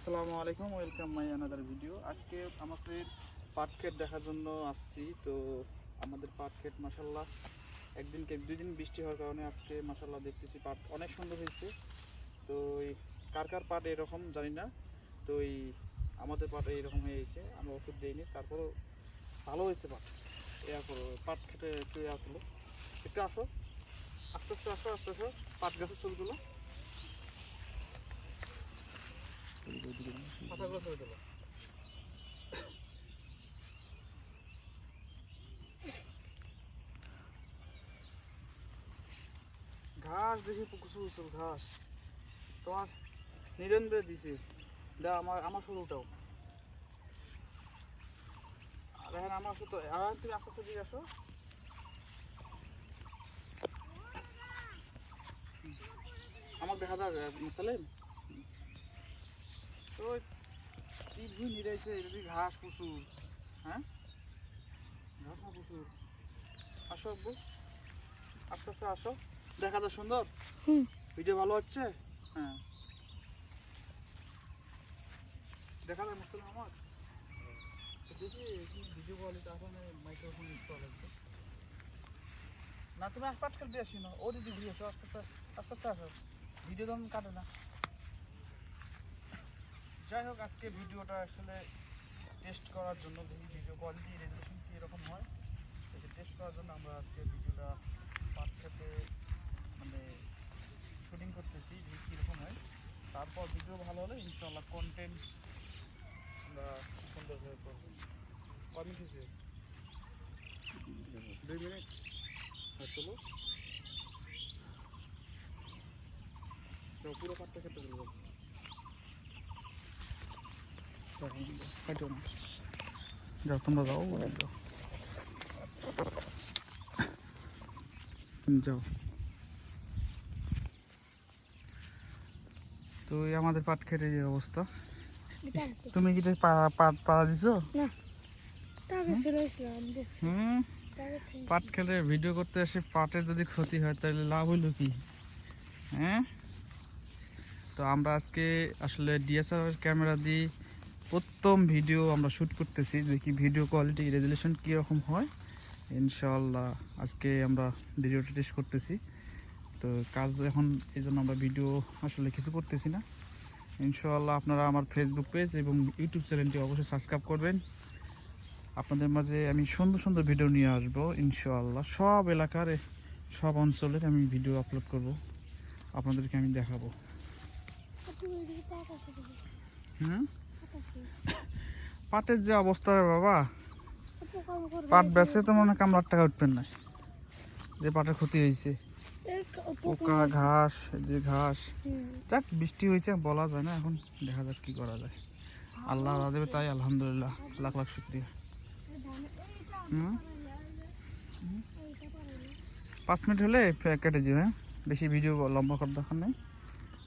আসসালামু আলাইকুম, welcome my another video আজকে আমাদের পাট ক্ষেত দেখার জন্য আসছি। তো আমাদের পাট ক্ষেত মাসাল্লাহ একদিনকে দুই দিন বৃষ্টি হওয়ার কারণে আজকে মাসাল্লাহ দেখতেছি পাট অনেক সুন্দর হয়েছে। তো কার কার পাট এরকম জানি না। তো এই আমাদের পাট এইরকম হয়ে গেছে, আমরা ওষুধ দিইনি। তারপরও ভালো হয়েছে পাট। এরপর পাট খেতে একটু আসলো। একটু আসো। আস্তে আস্তে আসো আস্তে আসো পাট গাছের চুলগুলো ছবি তোলো ঘাস দেখি প্রচুর প্রচুর ঘাস। তোমার নিরেন্দ্র দিছে। দা আমার আমার শুরুটাও আর এখন আমার শুধু আর তুমি আস্তে আস্তে দিকে আসো। আমার দেখা যাক মুসালিম তো কি ভুই নিরাইছে এদিকে ঘাস প্রচুর হ্যাঁ? ঘাস না প্রচুর আসো আব্বু। আস্তে আস্তে আসো। দেখা যায় সুন্দর? হুম। ভিডিও ভালো হচ্ছে? হ্যাঁ। দেখা যায় মুসলিম আমার তো দেখি ভিডিও কোয়ালিটি আসলে মাইক্রোফোন ইউজ করা। লাগবে না তুমি আশপাশ করে দিয়ে আসি না ও দিদি ঘুরে আসো আস্তে আস্তে আস্তে আস্তে আসো। ভিডিও তো কাটে না। যাই হোক, আজকে ভিডিওটা আসলে টেস্ট করার জন্য ভিডিও কোয়ালিটি রেজুলেশন কি এরকম হয়। এটা টেস্ট করার জন্য আমরা আজকে ভিডিওটা পাঁচ মানে শুটিং করতেছি, দেখি কীরকম হয়। তারপর ভিডিও ভালো হলে ইনশাল্লাহ কন্টেন্ট আমরা সুন্দরভাবে করব। কয় মিনিট হয়েছে দুই মিনিট। চলো। পুরো পাটটা খেতে যাও তো আমাদের পাট খেতে যে অবস্থা তুমি কি পাট পাড়া দিছো পাট খেলে ভিডিও করতে এসে পাটের যদি ক্ষতি হয় তাহলে লাভ হইল কি হ্যাঁ তো আমরা আজকে আসলে ডিএসএলআর ক্যামেরা দিয়ে প্রথম ভিডিও আমরা শ্যুট করতেছি দেখি ভিডিও কোয়ালিটি রেজুলেশন কীরকম হয়। ইনশাল্লাহ আজকে আমরা ভিডিওটা টেস্ট করতেছি। তো কাজ এখন এই জন্য আমরা ভিডিও আসলে কিছু করতেছি না। ইনশাল্লাহ আপনারা আমার ফেসবুক পেজ এবং ইউটিউব চ্যানেলটি অবশ্যই সাবস্ক্রাইব করবেন। আপনাদের মাঝে আমি সুন্দর সুন্দর ভিডিও নিয়ে আসব ইনশাআল্লাহ। সব এলাকার সব অঞ্চলের আমি ভিডিও আপলোড করব। আপনাদেরকে আমি দেখাবো। হুম? পাটের যে অবস্থা রে বাবা। পাট বেচে তো মনে কামলার টাকা উঠবেন না। যে পাটের ক্ষতি হয়েছে। পোকা, ঘাস যে ঘাস। যাক, বৃষ্টি হয়েছে, বলা যায় না এখন। দেখা যাক কি করা যায়। আল্লাহ দেবে তাই, আলহামদুলিল্লাহ। লাখ লাখ শুক্রিয়া। পাঁচ মিনিট হলে কেটে দিও হ্যাঁ? বেশি ভিডিও লম্বা করার দরকার নেই।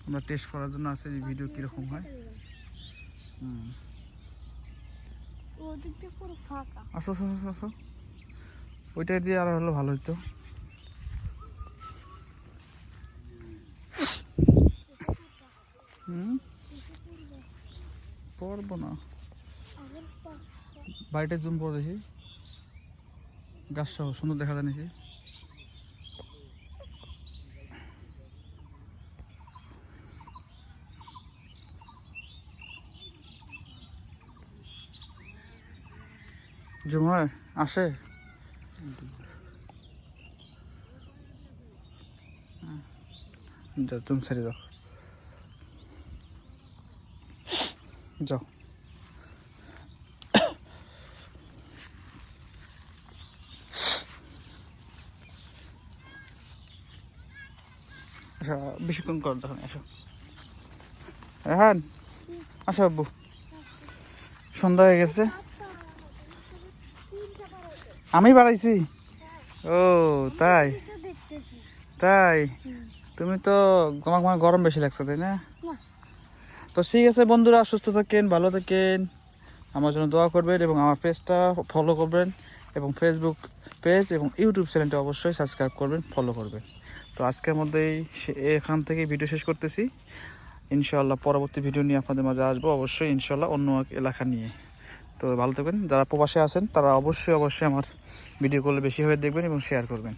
আমরা টেস্ট করার জন্য আছে যে ভিডিও কীরকম হয় হুম ওদিক দিয়ে পুরো ফাঁকা আসো আসো আসো আসো। ওইটা দিয়ে আর হলে ভালো হুম? পড়ব না। বাড়িটা জুম করে দেখি। গাছ সহ সুন্দর দেখা যায় নাকি? জুম হয় আসে? যাও, তুমি ছেড়ে দাও। যাও। আচ্ছা বেশিক্ষণ দরকার নেই আসো। হ্যাঁ আসো আব্বু। সন্ধ্যা হয়ে গেছে। আমি বাড়াইছি? ও তাই? তাই? তুমি তো তোমার গরম বেশি লাগছে তাই না। তো ঠিক আছে বন্ধুরা সুস্থ থাকেন ভালো থাকেন। আমার জন্য দোয়া করবেন এবং আমার পেজটা ফলো করবেন এবং ফেসবুক পেজ এবং ইউটিউব চ্যানেলটা অবশ্যই সাবস্ক্রাইব করবেন ফলো করবেন। তো আজকের মধ্যেই সে- এখান থেকে ভিডিও শেষ করতেছি। ইনশাআল্লাহ পরবর্তী ভিডিও নিয়ে আপনাদের মাঝে আসব অবশ্যই ইনশাআল্লাহ অন্য এক এলাকা নিয়ে। তো ভালো থাকবেন। যারা প্রবাসে আছেন, তারা অবশ্যই অবশ্যই আমার ভিডিও বেশি হয়ে দেখবেন এবং শেয়ার করবেন।